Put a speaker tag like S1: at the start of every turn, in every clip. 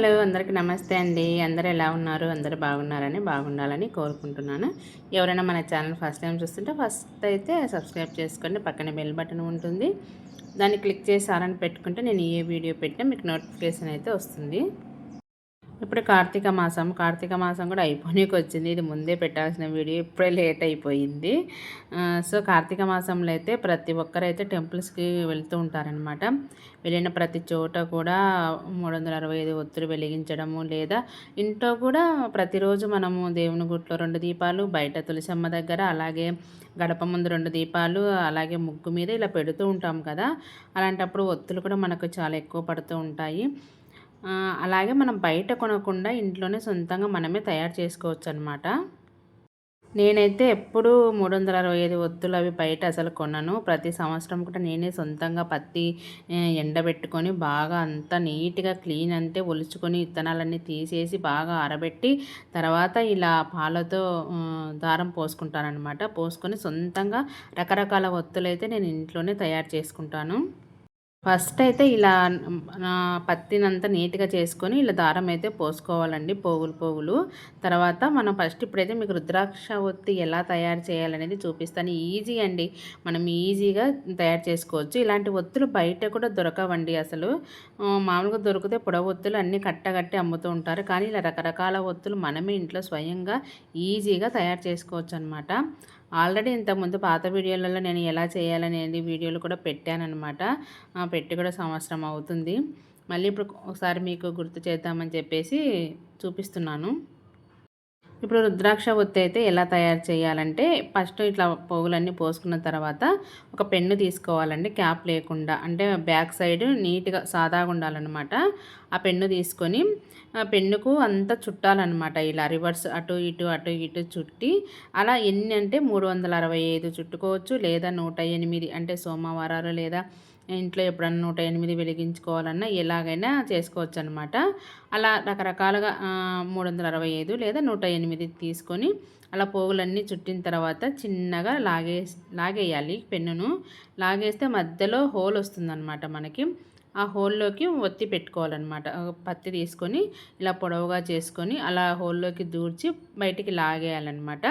S1: Hello అందరికీ నమస్తే అండి. అందరూ ఎలా ఉన్నారు? అందరూ బాగున్నారని బాగుండాలని కోరుకుంటున్నాను. ఎవరైనా మన ఛానల్ ఫస్ట్ టైం చూస్తుంటే ఫస్ట్ అయితే సబ్స్క్రైబ్ చేసుకోండి. పక్కన బెల్ బటన్ ఉంటుంది. దాన్ని క్లిక్ చేసి ఆరని పెట్టుకుంటే నేను ఏ వీడియో పెట్టినా మీకు నోటిఫికేషన్ అయితే వస్తుంది. ఇప్పుడు కార్తీక మాసం. కార్తీక మాసం కూడా అయిపోయినకి వచ్చింది ఇది ముందే పెట్టాల్సిన వీడియో. ఇప్పుడే లేట్ అయిపోయింది. సో కార్తీక మాసంలో అయితే ప్రతి ఒక్కరైతే టెంపుల్స్కి వెళ్తూ ఉంటారనమాట వెళ్ళిన ప్రతి చోట కూడా మూడు వందల అరవై ఐదు ఒత్తులు వెలిగించడము లేదా ఇంట్లో కూడా ప్రతిరోజు మనము దేవుని గుట్లో రెండు దీపాలు బయట తులసమ్మ దగ్గర అలాగే గడప ముందు రెండు దీపాలు అలాగే ముగ్గు మీద ఇలా పెడుతూ ఉంటాం కదా. అలాంటప్పుడు ఒత్తులు కూడా మనకు చాలా ఎక్కువ పడుతూ ఉంటాయి. అలాగే మనం బయట కొనకుండా ఇంట్లోనే సొంతంగా మనమే తయారు చేసుకోవచ్చు అనమాట నేనైతే ఎప్పుడూ మూడు వందల అరవై ఐదు ఒత్తులు అవి బయట అసలు కొనను. ప్రతి సంవత్సరం కూడా నేనే సొంతంగా పత్తి ఎండబెట్టుకొని బాగా అంతా నీట్గా క్లీన్ అంతే ఒలుచుకొని విత్తనాలన్నీ తీసేసి బాగా ఆరబెట్టి తర్వాత ఇలా పాలతో దారం పోసుకుంటానమాట పోసుకొని సొంతంగా రకరకాల ఒత్తులు అయితే నేను ఇంట్లోనే తయారు చేసుకుంటాను. ఫస్ట్ అయితే ఇలా పత్తినంతా నీట్గా చేసుకొని ఇలా దారం అయితే పోసుకోవాలండి పోగులు పోగులు. తర్వాత మనం ఫస్ట్ ఇప్పుడైతే మీకు రుద్రాక్ష ఒత్తి ఎలా తయారు చేయాలనేది చూపిస్తాను. ఈజీ అండి. మనం ఈజీగా తయారు చేసుకోవచ్చు. ఇలాంటి ఒత్తులు బయట కూడా దొరకవండి అసలు. మామూలుగా దొరికితే పొడవ ఒత్తులు అన్నీ కట్టగట్టి అమ్ముతూ ఉంటారు. కానీ ఇలా రకరకాల ఒత్తులు మనమే ఇంట్లో స్వయంగా ఈజీగా తయారు చేసుకోవచ్చు అనమాట ఆల్రెడీ ఇంతకుముందు పాత వీడియోలలో నేను ఎలా చేయాలనేది వీడియోలు కూడా పెట్టానమాట పెట్టి కూడా సంవత్సరం అవుతుంది. మళ్ళీ ఇప్పుడు ఒకసారి మీకు గుర్తు చేద్దామని చెప్పేసి చూపిస్తున్నాను. ఇప్పుడు రుద్రాక్ష ఒత్తి అయితే ఎలా తయారు చేయాలంటే ఫస్ట్ ఇట్లా పోగులన్నీ పోసుకున్న తర్వాత ఒక పెన్ను తీసుకోవాలండి. క్యాప్ లేకుండా అంటే బ్యాక్ సైడ్ నీట్గా సాదాగా ఉండాలన్నమాట. ఆ పెన్ను తీసుకొని ఆ పెన్నుకు అంతా చుట్టాలన్నమాట. ఇలా రివర్స్ అటు ఇటు అటు ఇటు చుట్టి అలా ఎన్ని అంటే మూడు వందల అరవై ఐదు చుట్టుకోవచ్చు లేదా నూట ఎనిమిది అంటే సోమవారాలు లేదా ఇంట్లో ఎప్పుడన్నా నూట ఎనిమిది వెలిగించుకోవాలన్నా ఎలాగైనా చేసుకోవచ్చు అనమాట అలా రకరకాలుగా మూడు వందల అరవై ఐదు లేదా నూట ఎనిమిది తీసుకొని అలా పోగులన్నీ చుట్టిన తర్వాత చిన్నగా లాగే లాగేయాలి పెన్నును. లాగేస్తే మధ్యలో హోల్ వస్తుందన్నమాట మనకి. ఆ హోల్లోకి ఒత్తి పెట్టుకోవాలన్నమాట. పత్తి తీసుకొని ఇలా పొడవుగా చేసుకొని అలా హోల్లోకి దూర్చి బయటికి లాగేయాలన్నమాట.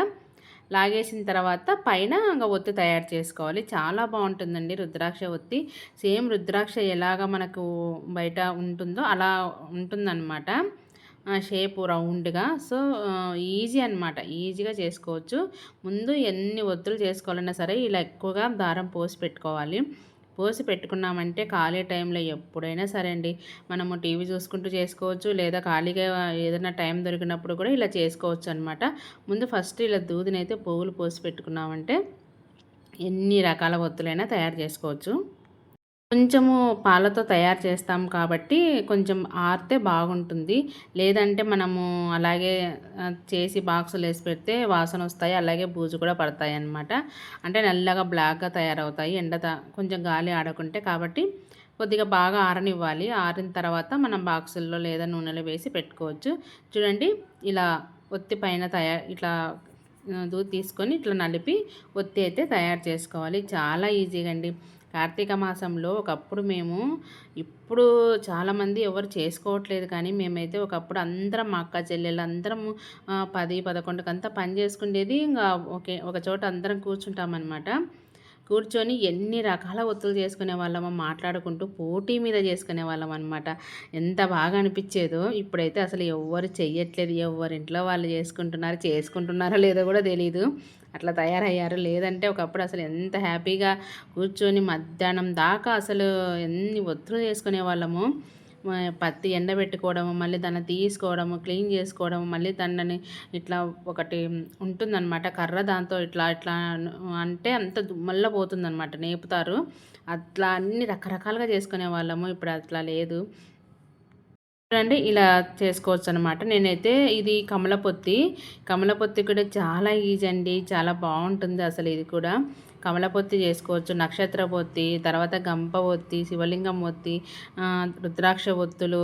S1: లాగేసిన తర్వాత పైన ఇంకా ఒత్తి తయారు చేసుకోవాలి. చాలా బాగుంటుందండి రుద్రాక్ష ఒత్తి. సేమ్ రుద్రాక్ష ఎలాగ మనకు బయట ఉంటుందో అలా ఉంటుందన్నమాట. షేప్ రౌండ్గా. సో ఈజీ అనమాట ఈజీగా చేసుకోవచ్చు. ముందు ఎన్ని ఒత్తులు చేసుకోవాలన్నా సరే ఇలా ఎక్కువగా దారం పోసి పెట్టుకోవాలి. పోసి పెట్టుకున్నామంటే ఖాళీ టైంలో ఎప్పుడైనా సరే అండి. మనము టీవీ చూసుకుంటూ చేసుకోవచ్చు లేదా ఖాళీగా ఏదైనా టైం దొరికినప్పుడు కూడా ఇలా చేసుకోవచ్చు అనమాట ముందు ఫస్ట్ ఇలా దూదినైతే పువ్వులు పోసి పెట్టుకున్నామంటే ఎన్ని రకాల ఒత్తులైనా తయారు చేసుకోవచ్చు. కొంచెము పాలతో తయారు చేస్తాం కాబట్టి కొంచెం ఆరితే బాగుంటుంది. లేదంటే మనము అలాగే చేసి బాక్సులు వేసి పెడితే వాసన వస్తాయి అలాగే బూజు కూడా పడతాయి అన్నమాట. అంటే నల్లగా బ్లాక్గా తయారవుతాయి ఎండ కొంచెం గాలి ఆడకుంటే కాబట్టి కొద్దిగా బాగా ఆరనివ్వాలి. ఆరిన తర్వాత మనం బాక్సుల్లో లేదా నూనెలో వేసి పెట్టుకోవచ్చు. చూడండి ఇలా ఒత్తి పైన తయారు ఇట్లా దూ తీసుకొని ఇట్లా నలిపి ఒత్తి అయితే తయారు చేసుకోవాలి. చాలా ఈజీగా అండి. కార్తీక మాసంలో ఒకప్పుడు మేము ఇప్పుడు చాలామంది ఎవరు చేసుకోవట్లేదు కానీ మేమైతే ఒకప్పుడు అందరం మా అక్క చెల్లెలు అందరం పది పదకొండుకంతా పని చేసుకునేది ఇంకా ఒకే ఒక చోట అందరం కూర్చుంటామన్నమాట కూర్చొని ఎన్ని రకాల ఒత్తులు చేసుకునే వాళ్ళమో మాట్లాడుకుంటూ పోటీ మీద చేసుకునే వాళ్ళం అనమాట ఎంత బాగా అనిపించేదో ఇప్పుడైతే అసలు ఎవ్వరు చెయ్యట్లేదు. ఎవరింట్లో వాళ్ళు చేసుకుంటున్నారు చేసుకుంటున్నారో లేదో కూడా తెలియదు అట్లా తయారయ్యారు. లేదంటే ఒకప్పుడు అసలు ఎంత హ్యాపీగా కూర్చొని మధ్యాహ్నం దాకా అసలు ఎన్ని ఒత్తులు చేసుకునే వాళ్ళము. పత్తి ఎండబెట్టుకోవడము మళ్ళీ దాన్ని తీసుకోవడము క్లీన్ చేసుకోవడము మళ్ళీ దాన్ని ఇట్లా ఒకటి ఉంటుందన్నమాట. కర్ర దాంతో ఇట్లా ఇట్లా అంటే అంత మళ్ళీ పోతుందన్నమాట. నేపుతారు. అట్లా అన్ని రకరకాలుగా చేసుకునే వాళ్ళము. ఇప్పుడు అట్లా లేదు. చూడండి ఇలా చేసుకోవచ్చు అనమాట నేనైతే ఇది కమలపొత్తి. కమలపొత్తి కూడా చాలా ఈజీ అండి చాలా బాగుంటుంది అసలు ఇది కూడా. కమలపొత్తి చేసుకోవచ్చు నక్షత్ర పొత్తి తర్వాత గంప ఒత్తి శివలింగం ఒత్తి రుద్రాక్ష ఒత్తులు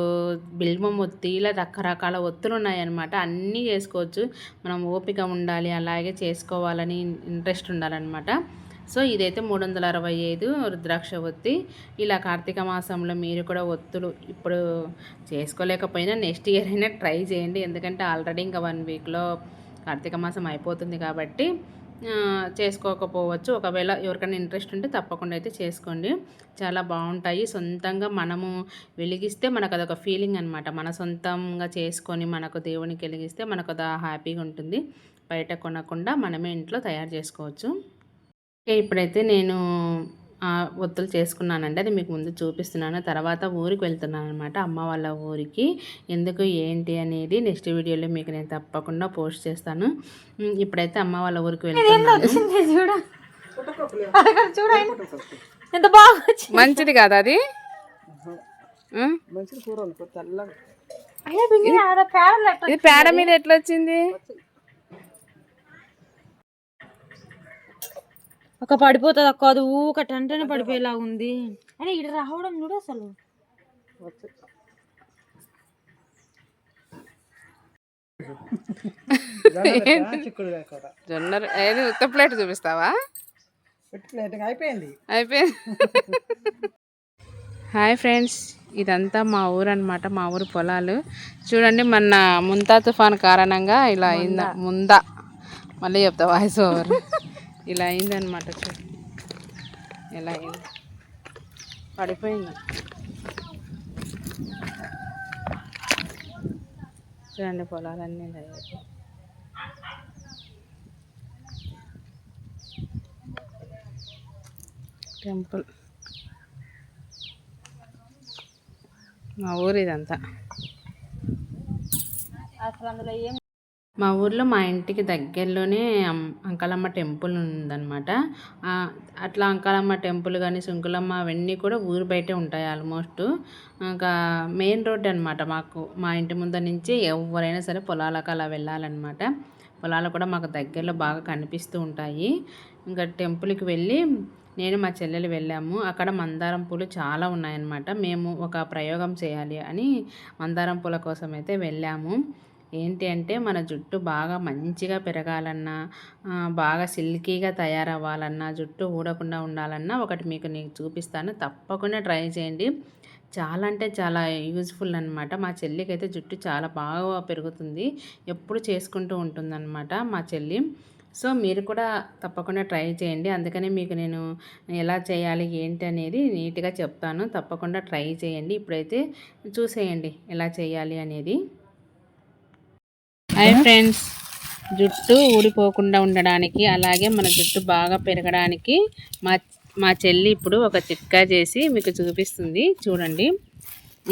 S1: బిల్వం ఒత్తి ఇలా రకరకాల ఒత్తులు ఉన్నాయన్నమాట. అన్నీ చేసుకోవచ్చు. మనం ఓపిక ఉండాలి అలాగే చేసుకోవాలని ఇంట్రెస్ట్ ఉండాలన్నమాట. సో ఇదైతే మూడు వందల అరవై ఐదు రుద్రాక్ష ఒత్తి ఇలా కార్తీక మాసంలో మీరు కూడా ఒత్తులు ఇప్పుడు చేసుకోలేకపోయినా నెక్స్ట్ ఇయర్ అయినా ట్రై చేయండి. ఎందుకంటే ఆల్రెడీ ఇంకా వన్ వీక్లో కార్తీక మాసం అయిపోతుంది కాబట్టి చేసుకోకపోవచ్చు. ఒకవేళ ఎవరికైనా ఇంట్రెస్ట్ ఉంటే తప్పకుండా అయితే చేసుకోండి. చాలా బాగుంటాయి. సొంతంగా మనము వెలిగిస్తే మనకు అదొక ఫీలింగ్ అనమాట మన సొంతంగా చేసుకొని మనకు దేవునికి వెలిగిస్తే మనకు అది హ్యాపీగా ఉంటుంది బయట కొనకుండా మనమే ఇంట్లో తయారు చేసుకోవచ్చు. ఇప్పుడైతే నేను ఆ, ఒత్తులు చేసుకున్నానండి. అది మీకు ముందు చూపిస్తున్నాను. తర్వాత ఊరికి వెళ్తున్నాను అనమాట అమ్మ వాళ్ళ ఊరికి. ఎందుకు ఏంటి అనేది నెక్స్ట్ వీడియోలో మీకు నేను తప్పకుండా పోస్ట్ చేస్తాను. ఇప్పుడైతే అమ్మ వాళ్ళ ఊరికి వెళ్తున్నాను. మంచిది కాదా అది? ఇది పేడ మీద ఎట్లా వచ్చింది.
S2: ఒక పడిపోతుంది అక్క అది ఊకట అంటేనే పడిపోయేలా ఉంది. అరే ఇక్కడ రావడం చూడు అసలు.
S1: జొన్న ఏది? ఉత్త ప్లేట్ చూపిస్తావా?
S3: అయిపోయింది.
S1: అయిపోయింది. హాయ్ ఫ్రెండ్స్ ఇదంతా మా ఊరు అనమాట మా ఊరు పొలాలు. చూడండి మొన్న ముంతా తుఫాన్ కారణంగా ఇలా అయిందా ముందా. మళ్ళీ చెప్తా వాయిస్ ఓవర్ ఇలా అయిందనమాట చూ ఇలా అయింది. పడిపోయింది. చూడండి పొలాలన్నీ ఇలా టెంపుల్. మా ఊరు ఇదంతా.
S2: అసలు అందులో ఏం
S1: మా ఊర్లో మా ఇంటికి దగ్గరలోనే అం- అంకాలమ్మ టెంపుల్ ఉందన్నమాట. అట్లా అంకాలమ్మ టెంపుల్ కానీ సుంకులమ్మ అవన్నీ కూడా ఊరు బయటే ఉంటాయి ఆల్మోస్ట్. ఇంకా మెయిన్ రోడ్ అనమాట మాకు. మా ఇంటి ముందు నుంచి ఎవరైనా సరే పొలాలకు అలా వెళ్ళాలన్నమాట. పొలాలు కూడా మాకు దగ్గరలో బాగా కనిపిస్తూ ఉంటాయి. ఇంకా టెంపుల్కి వెళ్ళి నేను మా చెల్లెలు వెళ్ళాము. అక్కడ మందారం పూలు చాలా ఉన్నాయన్నమాట. మేము ఒక ప్రయోగం చేయాలి అని మందారం పూల కోసం అయితే వెళ్ళాము. ఏంటి అంటే మన జుట్టు బాగా మంచిగా పెరగాలన్నా బాగా సిల్కీగా తయారవ్వాలన్నా జుట్టు ఊడకుండా ఉండాలన్నా ఒకటి మీకు నేను చూపిస్తాను. తప్పకుండా ట్రై చేయండి. చాలా అంటే చాలా యూజ్ఫుల్ అనమాట మా చెల్లికి అయితే జుట్టు చాలా బాగా పెరుగుతుంది. ఎప్పుడు చేసుకుంటూ ఉంటుందన్నమాట మా చెల్లి. సో మీరు కూడా తప్పకుండా ట్రై చేయండి. అందుకనే మీకు నేను ఎలా చేయాలి ఏంటి అనేది నీట్గా చెప్తాను. తప్పకుండా ట్రై చేయండి. ఇప్పుడైతే చూసేయండి ఎలా చేయాలి అనేది. Hi friends. జుట్టు ఊడిపోకుండా ఉండడానికి అలాగే మన జుట్టు బాగా పెరగడానికి మా మా చెల్లి ఇప్పుడు ఒక చిట్కా చేసి మీకు చూపిస్తుంది. చూడండి.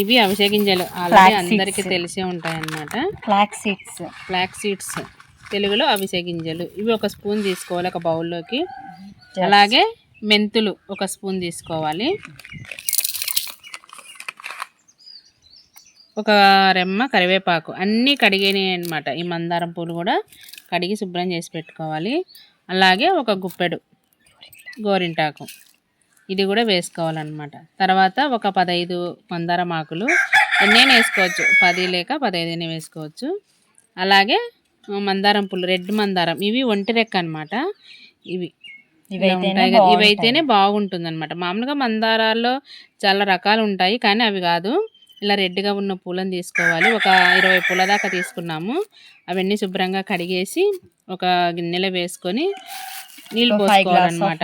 S1: ఇవి అవిసె గింజలు. ఆల్రెడీ అందరికీ తెలిసే ఉంటాయన్నమాట.
S2: ఫ్లాక్ సీడ్స్
S1: ఫ్లాక్ సీడ్స్ తెలుగులో అవిసె గింజలు. ఇవి ఒక స్పూన్ తీసుకోవాలి ఒక బౌల్లోకి. అలాగే మెంతులు ఒక స్పూన్ తీసుకోవాలి. ఒక రెమ్మ కరివేపాకు అన్నీ కడిగినాయి అనమాట ఈ మందారం పూలు కూడా కడిగి శుభ్రం చేసి పెట్టుకోవాలి. అలాగే ఒక గుప్పెడు గోరింటాకు. ఇది కూడా వేసుకోవాలన్నమాట. తర్వాత ఒక పదహైదు మందారం ఆకులు ఎన్నైనా వేసుకోవచ్చు. పది లేక పదహైదు వేసుకోవచ్చు. అలాగే మందారం పూలు రెడ్ మందారం ఇవి ఒంటి రెక్క అనమాట ఇవి ఇవైతేనే బాగుంటుంది అనమాట మామూలుగా మందారాల్లో చాలా రకాలు ఉంటాయి కానీ అవి కాదు. ఇలా రెడ్గా ఉన్న పూలను తీసుకోవాలి. ఒక ఇరవై పూల దాకా తీసుకున్నాము. అవన్నీ శుభ్రంగా కడిగేసి ఒక గిన్నెలో వేసుకొని నీళ్ళు పోసుకోవాలన్నమాట.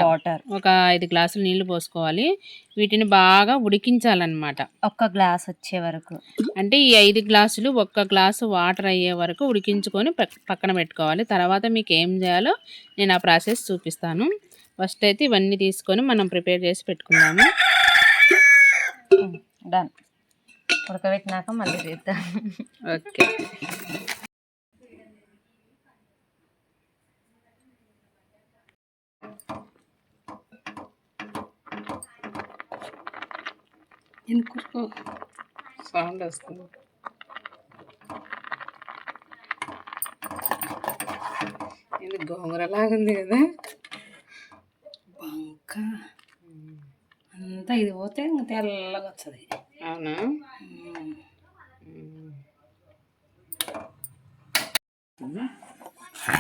S1: ఒక ఐదు గ్లాసులు నీళ్ళు పోసుకోవాలి. వీటిని బాగా ఉడికించాలన్నమాట.
S2: ఒక్క గ్లాస్ వచ్చే వరకు.
S1: అంటే ఈ ఐదు గ్లాసులు ఒక్క గ్లాసు వాటర్ అయ్యే వరకు ఉడికించుకొని పక్- పక్కన పెట్టుకోవాలి. తర్వాత మీకు ఏం చేయాలో నేను ఆ ప్రాసెస్ చూపిస్తాను. ఫస్ట్ అయితే ఇవన్నీ తీసుకొని మనం ప్రిపేర్ చేసి పెట్టుకుందాము.
S2: డన్ ఉడకబెట్టినాక మళ్ళీ చేద్దాం.
S1: ఓకే. ఎందుకు? సౌండ్ వస్తుంది. ఇది గోంగూరలాగుంది కదా?
S3: బంక. అంతా ఇది పోతే ఇంకా తెల్లగా వస్తుంది.
S1: అవునా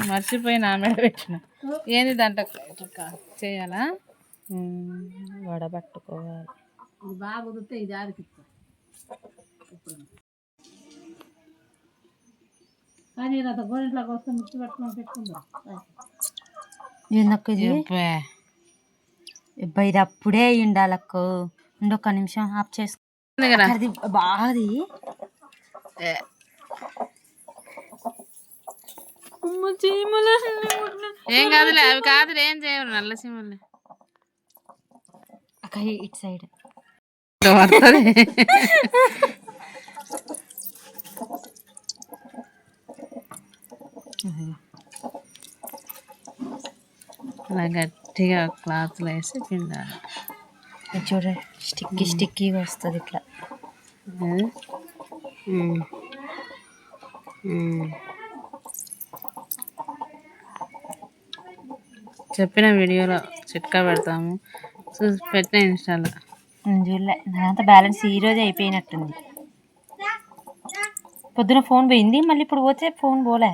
S1: మర్చిపోయి నా మీద పెట్టిన. ఏంది దాంట్లో చేయాలా?
S2: వడబట్టుకోవాలి.
S3: ఇది బాగా కుదిరితే ఇది ఆడిపిస్తా కానీ రథ గోరింట్లోకి వస్తే ముచ్చి పట్టుకొని పెట్టుకుందా.
S2: ఏందక్క ఇది? అబ్బా, ఇది అప్పుడే నిమిషం ఆఫ్ చేసుకో. అది బాది.
S1: ఏం. కాదులే అవి కాదులే ఏం చేయవు నల్ల సీమలు
S2: అక్క ఇటు సైడ్.
S1: పడుతుంది. అలా గట్టిగా క్లాత్లో వేసి పిండాలి.
S2: చూడండి స్టిక్కీ స్టిక్కీగా వస్తుంది ఇట్లా.
S1: చెప్పిన వీడియోలో చిట్కా పెడతాము. చూసి పెట్టిన ఇన్స్టాలో.
S2: చూడలే. నాదంతా బ్యాలెన్స్ ఈ రోజే అయిపోయినట్టుంది. పొద్దున ఫోన్ పోయింది మళ్ళీ ఇప్పుడు పోతే ఫోన్ పోలే.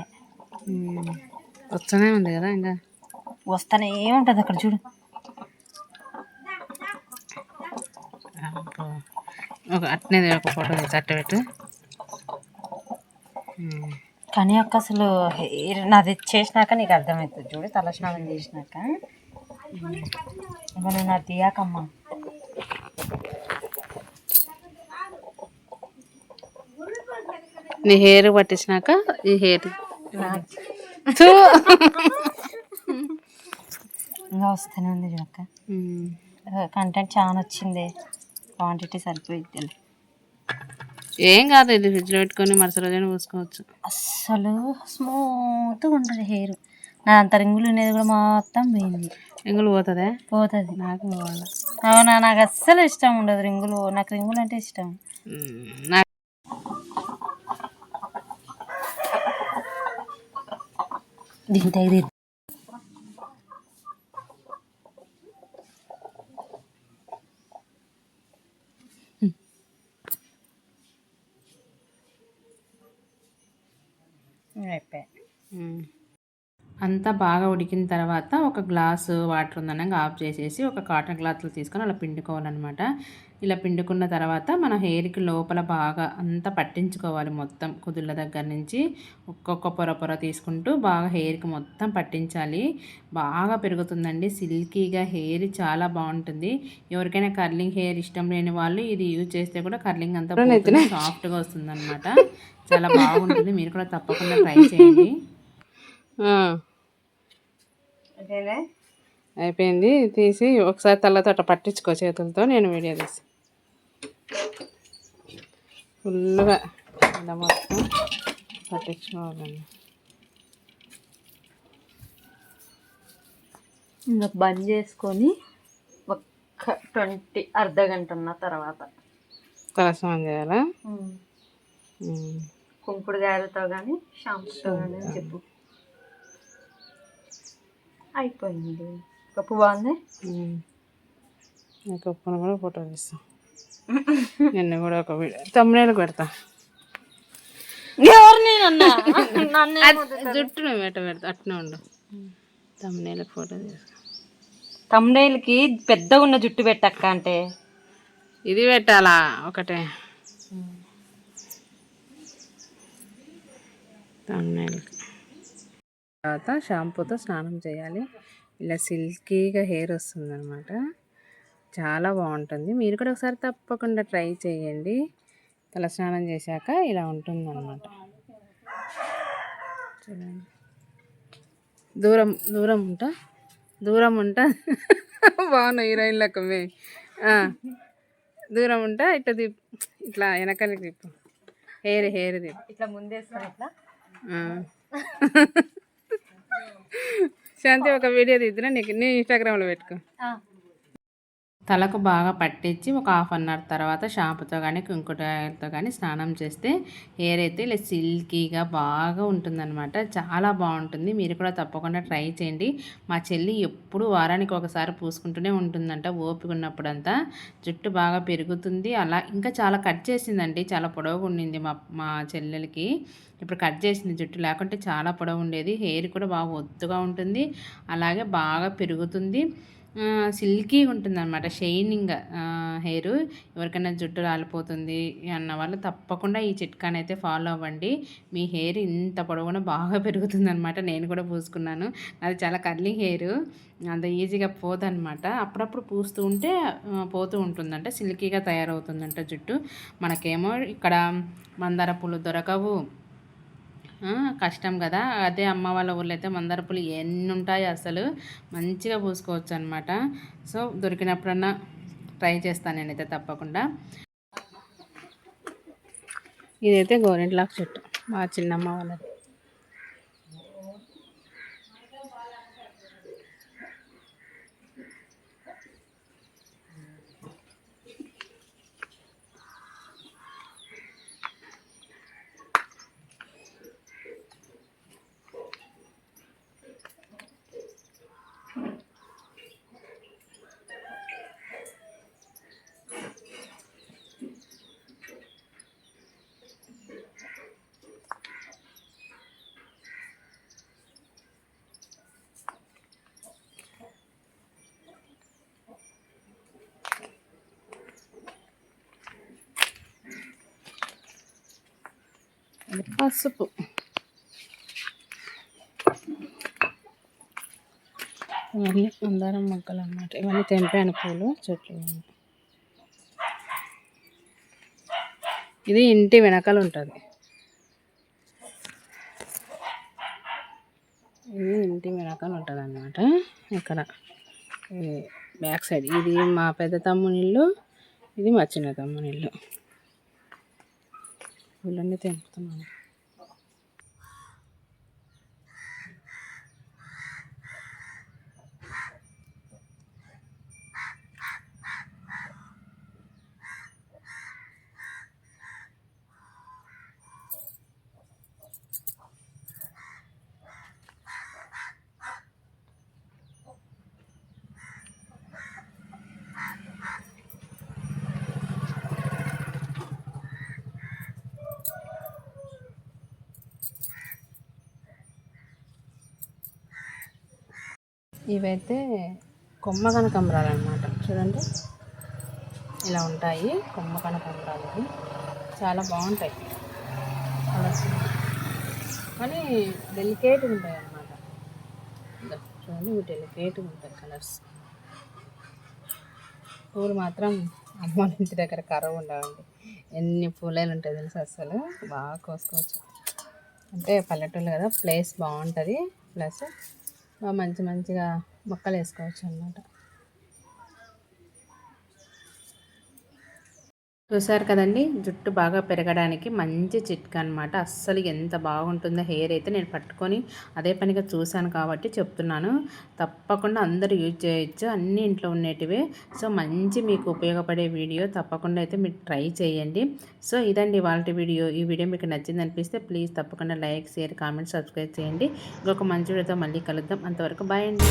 S1: వస్తూనే ఉంది కదా ఇంకా.
S2: వస్తానే ఏముంటుంది అక్కడ చూడు.
S1: ఒక అట్నే ఒక ఫోటో తీసి అట్ట పెట్టు. ఉమ్.
S2: కానీ అక్క అసలు హెయిర్ నాది చేసినాక నీకు అర్థమవుతుంది చూడు తలస్నానం చేసినాక. మనం నా తీయాకమ్మా.
S1: నీ హెయిర్ పట్టించినాక ఈ హెయిర్
S2: ఇంకా వస్తూనే ఉంది చూడక్క కంటెంట్ చాలా వచ్చింది. క్వాంటిటీ సరిపోయిద్ది
S1: ఏం కాదు ఇది ఫ్రిడ్జ్లో పెట్టుకొని మరుసటి రోజైనా పూసుకోవచ్చు.
S2: అస్సలు స్మూత్గా ఉంటుంది హెయిర్ నా అంత రింగులు ఉండేది కూడా మొత్తం పోయింది.
S1: ఎంగులు పోతుందా?
S2: పోతుంది.
S1: నాకు పోవాలా.
S2: అవునా నాకు అస్సలు ఇష్టం ఉండదు రింగులు. నాకు రింగులు అంటే ఇష్టం.
S1: నాకు
S2: దీంతో ఇది అయిపోయాయి
S1: ఉమ్. అంతా బాగా ఉడికిన తర్వాత ఒక గ్లాసు వాటర్ ఉందనగా ఆఫ్ చేసేసి ఒక కాటన్ క్లాత్లో తీసుకొని అలా పిండుకోవాలన్నమాట. ఇలా పిండుకున్న తర్వాత మన హెయిర్కి లోపల బాగా అంతా పట్టించుకోవాలి మొత్తం కుదుళ్ళ దగ్గర నుంచి ఒక్కొక్క పొర పొర తీసుకుంటూ బాగా హెయిర్కి మొత్తం పట్టించాలి. బాగా పెరుగుతుందండి. సిల్కీగా హెయిర్ చాలా బాగుంటుంది. ఎవరికైనా కర్లింగ్ హెయిర్ ఇష్టం లేని వాళ్ళు ఇది యూజ్ చేస్తే కూడా కర్లింగ్ అంతా సాఫ్ట్గా వస్తుంది చాలా బాగుంటుంది. మీరు కూడా తప్పకుండా ట్రై చేయండి. అయిపోయింది. తీసి ఒకసారి తల్లతో అట్లా పట్టించుకో చేతులతో. నేను వీడియో తీసి ఫుల్గా ఇలా మొత్తం పట్టించుకోవాలండి.
S2: ఇంకా బంద్ చేసుకొని ఒక్క ట్వంటీ అర్ధ గంట ఉన్న తర్వాత.
S1: తలస్నానం చేయాలా? ఉమ్.
S2: కుంకుడుగాయలతో కానీ షాంపూతో కానీ అని చెప్పు. అయిపోయింది. కప్పు బాగుంది?
S1: ఒప్పున కూడా ఫోటో తీస్తాం. నిన్న కూడా ఒక వీడియో. తమ్ముళ్ళకి పెడతా.
S2: ఎవరిని
S1: జుట్టు నువ్వు ఎట్ట పెడతా? అట్నే ఉండు. తమ్ముళ్ళకి ఫోటో తీస్తా.
S2: తమ్ముడేలకి పెద్దగా ఉన్న జుట్టు పెట్టక్క అంటే?
S1: ఇది పెట్టాలా? ఒకటే. తర్వాత షాంపూతో స్నానం చేయాలి. ఇలా సిల్కీగా హెయిర్ వస్తుందన్నమాట. చాలా బాగుంటుంది. మీరు కూడా ఒకసారి తప్పకుండా ట్రై చేయండి. తల స్నానం చేశాక ఇలా ఉంటుందన్నమాట. చూడండి. దూరం దూరం ఉంటా. దూరం ఉంటా. బాగున్నా హీరోయిన్ లెక్కమే దూరం ఉంటా ఇట్లా తిప్ ఇట్లా వెనకాలకి తిప్పు. హెయిర్ హెయిర్ తిప్పు.
S2: ఇట్లా ముందేస్తారు ఇట్లా.
S1: శాంతి ఒక వీడియో తీద్దురా నీకు. నీ ఇన్స్టాగ్రామ్లో పెట్టుకో. తలకు బాగా పట్టించి ఒక హాఫ్ అన్ అవర్ తర్వాత షాంపుతో కానీ కుంకుటతో కానీ స్నానం చేస్తే హెయిర్ అయితే ఇలా సిల్కీగా బాగా ఉంటుందన్నమాట. చాలా బాగుంటుంది. మీరు కూడా తప్పకుండా ట్రై చేయండి. మా చెల్లి ఎప్పుడు వారానికి ఒకసారి పూసుకుంటూనే ఉంటుందంట ఓపిక ఉన్నప్పుడంతా. జుట్టు బాగా పెరుగుతుంది. అలా ఇంకా చాలా కట్ చేసిందండి. చాలా పొడవుగా ఉండింది మా మా చెల్లెలకి. ఇప్పుడు కట్ చేసింది జుట్టు. లేకుంటే చాలా పొడవు ఉండేది. హెయిర్ కూడా బాగా ఒత్తుగా ఉంటుంది. అలాగే బాగా పెరుగుతుంది. సిల్కీగా ఉంటుంది అనమాట షైనింగ్ హెయిర్. ఎవరికైనా జుట్టు రాలిపోతుంది అన్న వాళ్ళు తప్పకుండా ఈ చిట్కాని అయితే ఫాలో అవ్వండి. మీ హెయిర్ ఇంత పొడవున బాగా పెరుగుతుంది అనమాట నేను కూడా పూసుకున్నాను. అది చాలా కర్లీ హెయిర్ అంత ఈజీగా పోదనమాట అప్పుడప్పుడు పూస్తూ ఉంటే పోతూ ఉంటుందంట సిల్కీగా తయారవుతుందంట జుట్టు. మనకేమో ఇక్కడ మందార పూలు దొరకవు కష్టం కదా. అదే అమ్మ వాళ్ళ ఊళ్ళో అయితే మందార పూలు ఎన్ని ఉంటాయి అసలు. మంచిగా పూసుకోవచ్చు అనమాట సో దొరికినప్పుడన్నా ట్రై చేస్తాను నేనైతే తప్పకుండా. ఇదైతే గోరెంట్లాక్ చెట్టు మా చిన్నమ్మ వాళ్ళది. పసుపు. ఇవన్నీ మందారం మొక్కలు అన్నమాట. ఇవన్నీ తెంపాను పూలు చెట్లు ఇది ఇంటి వెనకాల ఉంటుంది. ఇది ఇంటి వెనకాల ఉంటుంది అన్నమాట. ఇక్కడ బ్యాక్ సైడ్. ఇది మా పెద్ద తమ్ముని ఇల్లు ఇది మా చిన్న తమ్ముని ఇల్లు. పూలన్నీ తెంపుతున్నాను. ఇవైతే కొమ్మ కనకంబరాలు అనమాట చూడండి. ఇలా ఉంటాయి కొమ్మ కనకంబరాలు. చాలా బాగుంటాయి. కానీ డెలికేట్గా ఉంటాయి అన్నమాట. చూడండి ఇవి డెలికేట్గా ఉంటాయి కలర్స్ పూలు మాత్రం అమ్మ ఇంటి దగ్గర కరవ ఉండవండి. ఎన్ని పూలైలు ఉంటాయి తెలుసు అసలు బాగా కోసుకోవచ్చు. అంటే పల్లెటూళ్ళు కదా ప్లేస్ బాగుంటుంది. ప్లస్ మంచి మంచిగా మొక్కలు వేసుకోవచ్చు అన్నమాట. చూసారు కదండి? జుట్టు బాగా పెరగడానికి మంచి చిట్కా అనమాట అస్సలు ఎంత బాగుంటుందో హెయిర్ అయితే నేను పట్టుకొని అదే పనిగా చూశాను కాబట్టి చెప్తున్నాను. తప్పకుండా అందరూ యూజ్ చేయొచ్చు. అన్ని ఇంట్లో ఉండేటివే. సో మంచి మీకు ఉపయోగపడే వీడియో తప్పకుండా అయితే మీరు ట్రై చేయండి. సో ఇదండి వాళ్ళ వీడియో. ఈ వీడియో మీకు నచ్చింది అనిపిస్తే ప్లీజ్ తప్పకుండా లైక్ షేర్ కామెంట్ సబ్స్క్రైబ్ చేయండి. ఇంకొక మంచి వీడియోతో మళ్ళీ కలుద్దాం. అంతవరకు బాయ్ అండి.